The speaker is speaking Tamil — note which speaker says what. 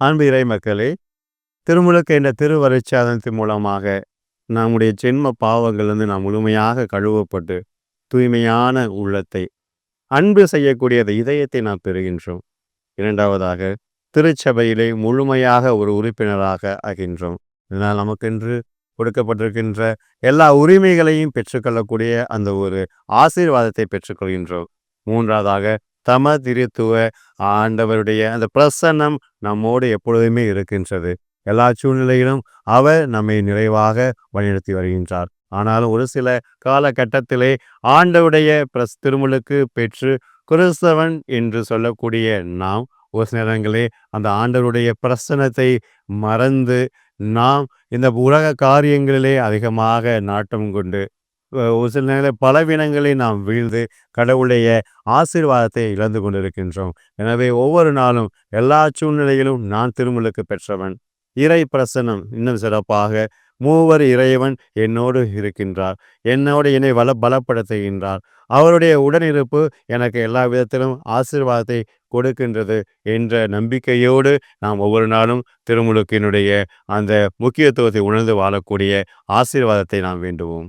Speaker 1: அன்பு இறை மக்களே திருமுழுக்க என்ற திருவருட்சாதனத்தின் மூலமாக நம்முடைய ஜென்ம பாவங்கள்லேருந்து நாம் முழுமையாக கழுவப்பட்டு தூய்மையான உள்ளத்தை அன்பு செய்யக்கூடிய அந்த இதயத்தை நாம் பெறுகின்றோம். இரண்டாவதாக திருச்சபையிலே முழுமையாக ஒரு உறுப்பினராக ஆகின்றோம். இதனால் நமக்கென்று கொடுக்கப்பட்டிருக்கின்ற எல்லா உரிமைகளையும் பெற்றுக்கொள்ளக்கூடிய அந்த ஒரு ஆசீர்வாதத்தை பெற்றுக்கொள்கின்றோம். மூன்றாவதாக தம திருத்துவ ஆண்டவருடைய அந்த பிரசன்னம் நம்மோடு எப்பொழுதுமே இருக்கின்றது. எல்லா சூழ்நிலையிலும் அவர் நம்மை நிறைவாக வழிநடத்தி வருகின்றார். ஆனாலும் ஒரு சில காலகட்டத்திலே ஆண்டவுடைய பிரஸ் திருமுழுக்கு பெற்று கிறிஸ்தவன் என்று சொல்லக்கூடிய நாம் ஒரு சில நேரங்களே அந்த ஆண்டவருடைய பிரசனத்தை மறந்து நாம் இந்த உலக காரியங்களிலே அதிகமாக நாட்டம் கொண்டு ஒரு சில நேரம் பலவீனங்களை நாம் வீழ்ந்து கடவுளுடைய ஆசீர்வாதத்தை இழந்து கொண்டிருக்கின்றோம். எனவே ஒவ்வொரு நாளும் எல்லா சூழ்நிலையிலும் நான் திருமுழுக்கு பெற்றவன். இறை பிரசனம் இன்னும் சிறப்பாக மூவர் இறைவன் என்னோடு இருக்கின்றார். என்னோடு என்னை வள பலப்படுத்துகின்றார். அவருடைய உடனிருப்பு எனக்கு எல்லா விதத்திலும் ஆசீர்வாதத்தை கொடுக்கின்றது என்ற நம்பிக்கையோடு நாம் ஒவ்வொரு நாளும் திருமுழுக்கினுடைய அந்த முக்கியத்துவத்தை உணர்ந்து வாழக்கூடிய ஆசீர்வாதத்தை நாம் வேண்டுவோம்.